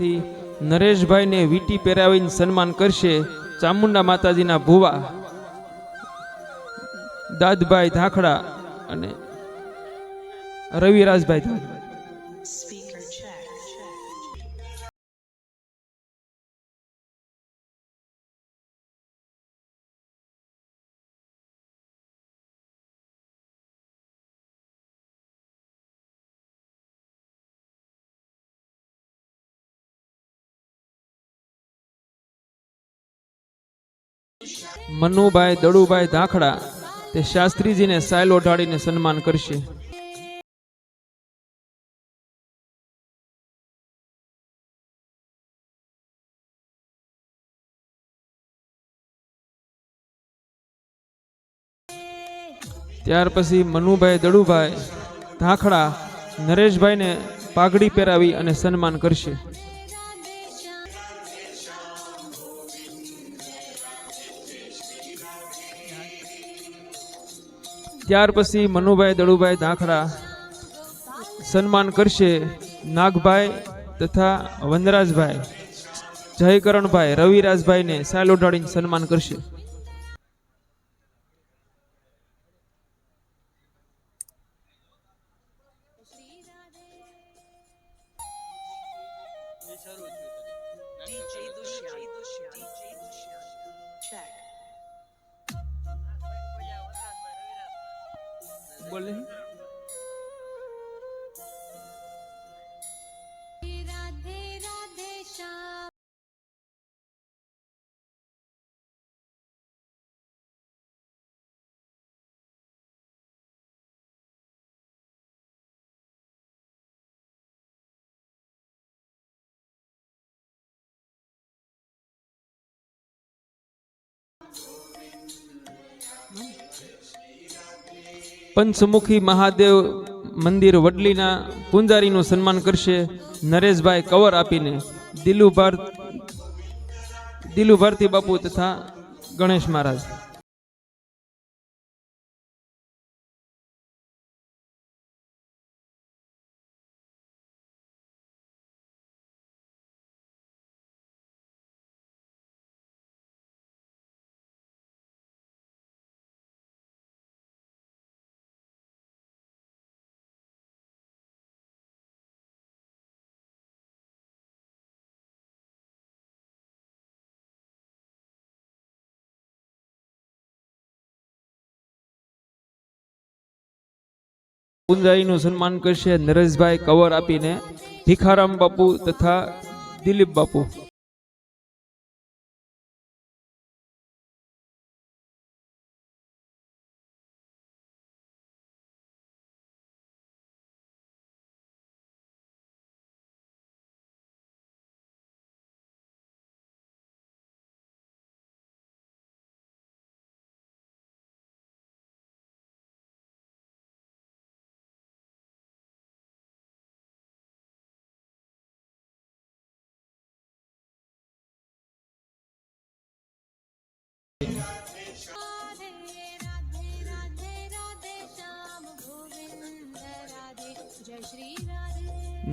થી નરેશભાઈને વીટી પહેરાવીને સન્માન કરશે ચામુંડા માતાજીના ભુવા દાદભાઈ ધાખડા અને રવિરાજભાઈ ધાખડા. મનુભાઈ, દડુભાઈ ધાખડા તે શાસ્ત્રીજીને સાયલ ઓઢાડીને સન્માન કરશે. ત્યાર પછી મનુભાઈ, દડુભાઈ ધાખડા નરેશભાઈને પાઘડી પહેરાવી અને સન્માન કરશે. ત્યાર પછી મનુભાઈ દળુભાઈ દાખરા સન્માન કરશે નાગભાઈ તથા વનરાજભાઈ, જયકરણભાઈ, રવિરાજભાઈને સાયલ ઓઢાડીને સન્માન કરશે. પંચમુખી મહાદેવ મંદિર વડલીના પૂંજારીનું સન્માન કરશે. નરેશભાઈ કવર આપીને દિલુ ભારત દિલુ ભારતી બાપુ તથા ગણેશ મહારાજ. પૂંજારીનું સન્માન કરશે નરેશભાઈ કવર આપીને ભિખારામ બાપુ તથા દિલીપ બાપુ.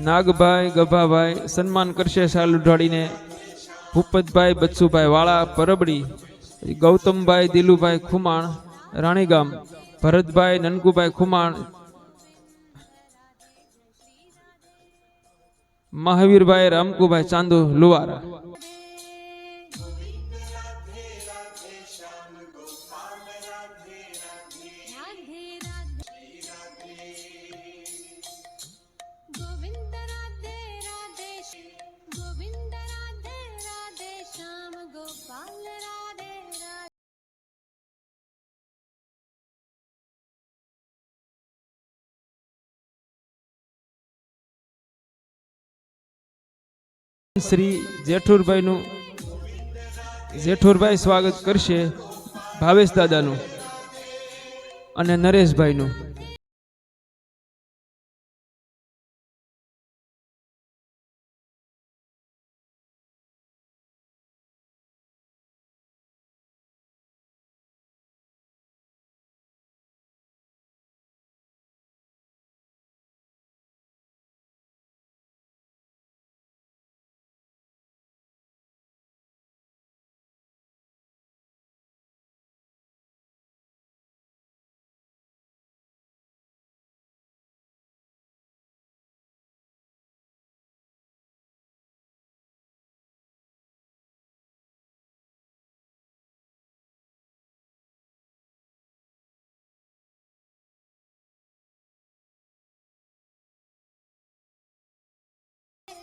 નાગભાઈ, ગભાભાઈ, સન્માન કરશે સાલ ઉઢાડીને. ભૂપતભાઈ, બચ્છુભાઈ વાળા, પરબડી, ગૌતમભાઈ, દિલુભાઈ ખુમાણ, રાણીગામ, ભરતભાઈ, નનકુભાઈ ખુમાણ, મહાવીરભાઈ, રામકુભાઈ, ચાંદુ લુવારા. શ્રી જેઠુરભાઈનું જેઠુરભાઈ સ્વાગત કરશે ભાવેશ દાદાનું અને નરેશભાઈનું.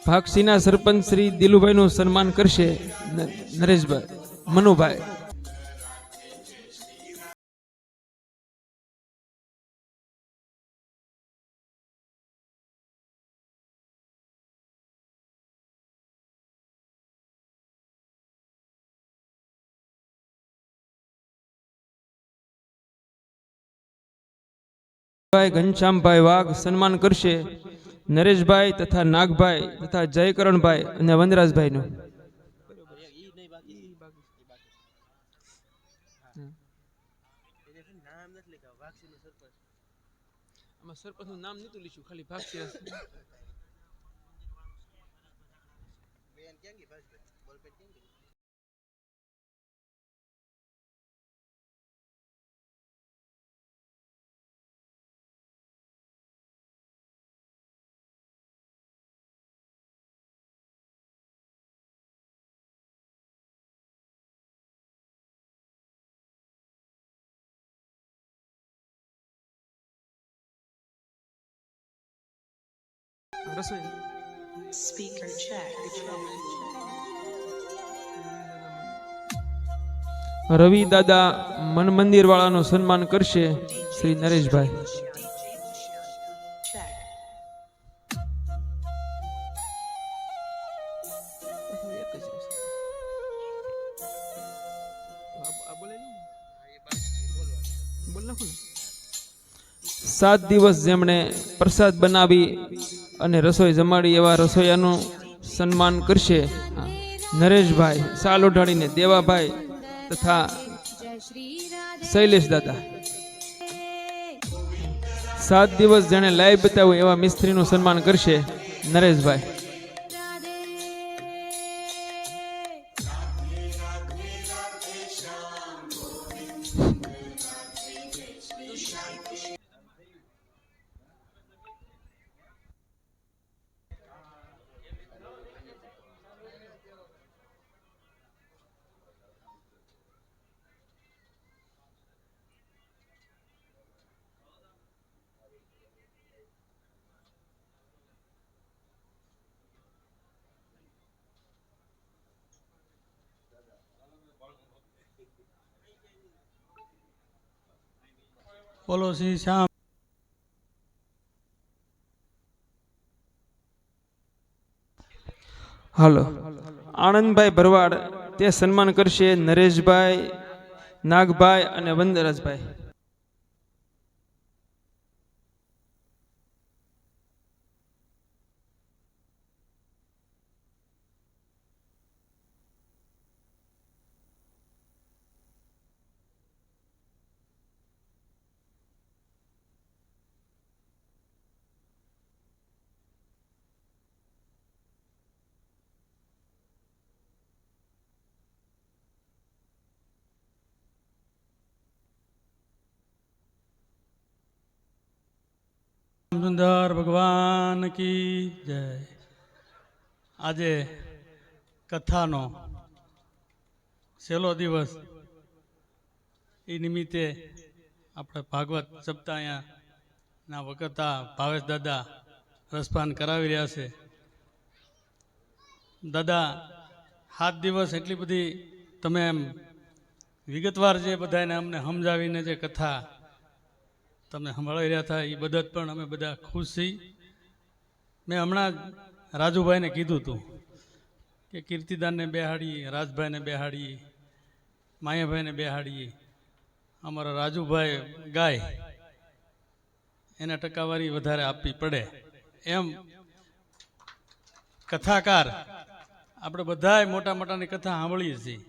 ભાક્ષીના સરપંચ શ્રી દિલુભાઈનું સન્માન કરશે નરેશભાઈ મનુભાઈ. ભાઈ ઘનશ્યામભાઈ વાઘ સન્માન કરશે. નરેશભાઈ તથા નાગભાઈ તથા જયકરણભાઈ અને વનરાજભાઈનું. આમાં સરપંચનું નામ નહોતું લીધું ખાલી ભાગશી. રસોઈ સ્પીકર ચેક રવિ દાદા મન મંદિર વાળાનું સન્માન કરશે શ્રી નરેશભાઈ. સાત દિવસ જેમણે પ્રસાદ બનાવી અને રસોઈ જમાડી એવા રસોઈયાનું સન્માન કરશે. નરેશભાઈ, સાલ ઓઢાડીને દેવાભાઈ તથા શૈલેષ દાદા. સાત દિવસ જેણે લાઈવ બતાવ્યું એવા મિસ્ત્રીનું સન્માન કરશે નરેશભાઈ. રાધે બોલો શ્રી શ્યામ. હાલો. આનંદભાઈ ભરવાડ તે સન્માન કરશે નરેશભાઈ નાગભાઈ અને વંદરાજભાઈ સુંદર ભગવાન કી જય. આજે કથાનો છેલ્લો દિવસ. એ નિમિત્તે આપણે ભાગવત સપ્તાહ ના વખતા ભાવેશ દાદા રસપાન કરાવી રહ્યા છે. દાદા સાત દિવસ એટલી બધી તમે એમ વિગતવાર જે બધાને અમને સમજાવીને જે કથા તમને સંભળાવી રહ્યા હતા એ બધા પણ અમે બધા ખુશ છીએ. મેં હમણાં રાજુભાઈને કીધું હતું કે કીર્તિદાનને બેહાડીએ, રાજભાઈને બેહાડીએ, માયાભાઈને બેહાડીએ. અમારા રાજુભાઈ ગાય, એને ટકાવારી વધારે આપવી પડે. એમ કથાકાર, આપણે બધાએ મોટા મોટાની કથા સાંભળીએ છીએ.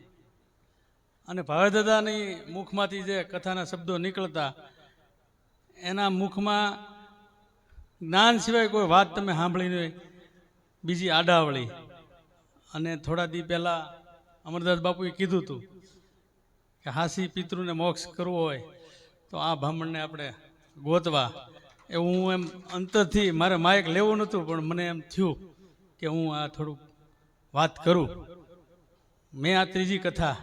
અને ભાવેદાદાની મુખમાંથી જે કથાના શબ્દો નીકળતા એના મુખમાં જ્ઞાન સિવાય કોઈ વાત તમે સાંભળી નહીં બીજી આડાવળી. અને થોડા દી પહેલાં અમરદાસ બાપુએ કીધું હતું કે હાસી પિતૃને મોક્ષ કરવો હોય તો આ બ્રાહ્મણને આપણે ગોતવા. એ હું એમ અંતરથી મારે માયક લેવું નહોતું, પણ મને એમ થયું કે હું આ થોડુંક વાત કરું. મેં આ ત્રીજી કથા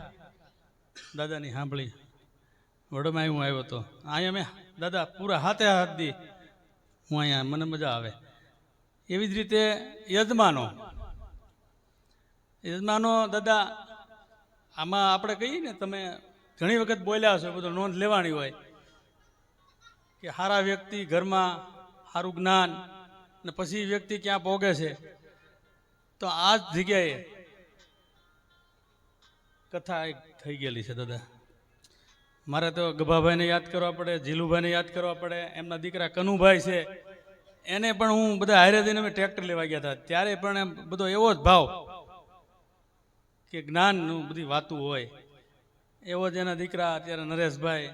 દાદાની સાંભળી. વડોમાં હું આવ્યો હતો અહીંયા મેં દાદા, પૂરા હાથે હાથ દી. હું અહીંયા, મને મજા આવે. એવી જ રીતે યજમાનો. યજમાનો, દાદા, આમાં આપણે કહીએ ને, તમે ઘણી વખત બોલ્યા છો બધું નોંધ લેવાની હોય કે સારા વ્યક્તિ ઘરમાં સારું જ્ઞાન ને પછી વ્યક્તિ ક્યાં ભોગે છે. તો આ જ જગ્યાએ કથા એક થઈ ગયેલી છે, દાદા. મારે તો ગભાભાઈને યાદ કરવા પડે, જીલુભાઈને યાદ કરવા પડે, એમના દીકરા કનુભાઈ છે. એને પણ હું બધા હારે દઈને અમે ટ્રેક્ટર લેવા ગયા હતા. ત્યારે પણ એમ બધો એવો જ ભાવ કે જ્ઞાનનું બધી વાતું હોય. એવો જ એના દીકરા અત્યારે નરેશભાઈ.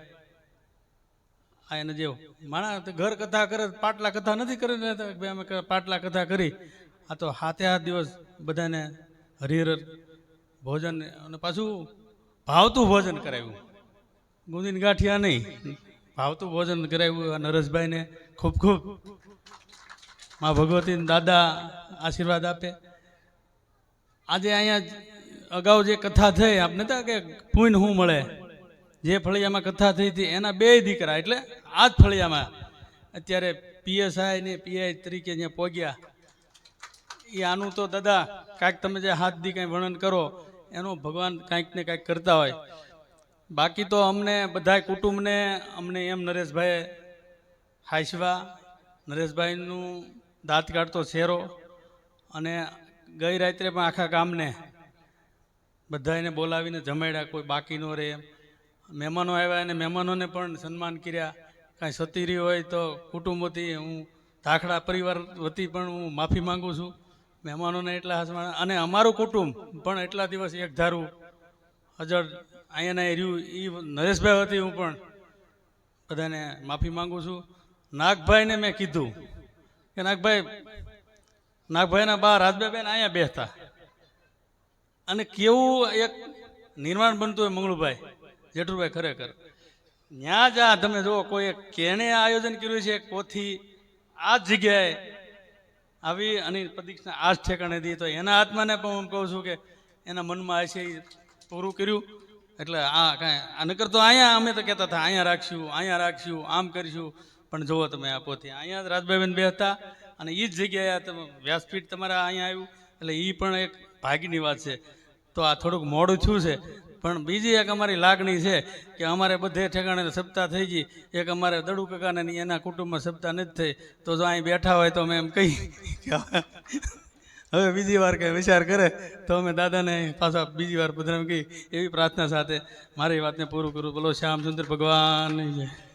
આ એને જેવો માણા ઘર કથા કરે, પાટલા કથા નથી કરી ભાઈ અમે પાટલા કથા કરી. આ તો હાથે હાથ દિવસ બધાને હરિહર ભોજન અને પાછું ભાવતું ભોજન કરાવ્યું. ગુંદીન ગાંઠિયા નહીં. ભાવતું ભોજન કરાવ્યું આ નરેશભાઈને. ખૂબ ખૂબ. મા ભગવતી દાદા આશીર્વાદ આપે. આજે અહીંયા અગાઉ જે કથા થઈ, આપને તા કે પુણ્ય શું મળે. જે ફળિયામાં કથા થઈ હતી, એના બે દીકરા એટલે આ જ ફળિયામાં. અત્યારે પીએસઆઈ ને પીઆઈ તરીકે અહીંયા પહોંચ્યા. એ આનું તો દાદા, કાંઈક તમે જે હાથ દી કાંઈ વર્ણન કરો, એનું ભગવાન કાંઈક ને કાંઈક કરતા હોય. બાકી તો અમને બધાય કુટુંબને, અમને એમ નરેશભાઈ હાંસવા, નરેશભાઈનું દાંત કાઢતો શેરો અને ગઈ રાત્રે પણ આખા ગામને બધાને બોલાવીને જમાડ્યા, કોઈ બાકી ન રહે. મહેમાનો આવ્યા અને મહેમાનોને પણ સન્માન કર્યા. કાંઈ સતીરી હોય તો કુટુંબ વતી હું ધાખડા પરિવાર વતી પણ હું માફી માગું છું. મહેમાનોને એટલા હસવાના અને અમારું કુટુંબ પણ એટલા દિવસ એક અજર અહીંયાના રહ્યું એ નરેશભાઈ હતી હું પણ. બધાને માફી માંગુ છું. નાગભાઈને મેં કીધું કે નાગભાઈ, નાગભાઈના બા રાજભાઈબેન અહીંયા બેસતા અને કેવું એક નિર્માણ બનતું હોય મંગળુભાઈ, જેઠુભાઈ ખરેખર. ત્યાં જ આ તમે જુઓ, કોઈ કેણે આયોજન કર્યું છે, કોથી આ જ જગ્યાએ આવી અને પ્રદીક્ષા આ જ ઠેકાણે દી. તો એના આત્માને પણ હું કહું છું કે એના મનમાં હશે પૂરું કર્યું. એટલે આ કાંઈ, આ નકર તો અહીંયા અમે તો કહેતા હતા, અહીંયા રાખશું અહીંયા રાખશું, આમ કરીશું. પણ જુઓ તમે આ પોતે. અહીંયા જ બે હતા અને એ જ જગ્યાએ તમે વ્યાસપીઠ તમારા અહીંયા આવ્યું. એટલે એ પણ એક ભાગ્યની વાત છે. તો આ થોડુંક મોડું થયું છે. પણ બીજી એક અમારી લાગણી છે કે અમારે બધે ઠેકાણે સપ્તાહ થઈ ગઈ. એક અમારે દડુ કાકાને એના કુટુંબમાં સપ્તાહ નથી થઈ. તો જો અહીં બેઠા હોય તો અમે એમ કહી હવે બીજી વાર કંઈ વિચાર કરે, તો અમે દાદાને પાછા બીજી વાર પધરામ કહી એવી પ્રાર્થના સાથે મારી વાતને પૂરું કરું. બોલો શ્યામચંદ્ર ભગવાન, જય.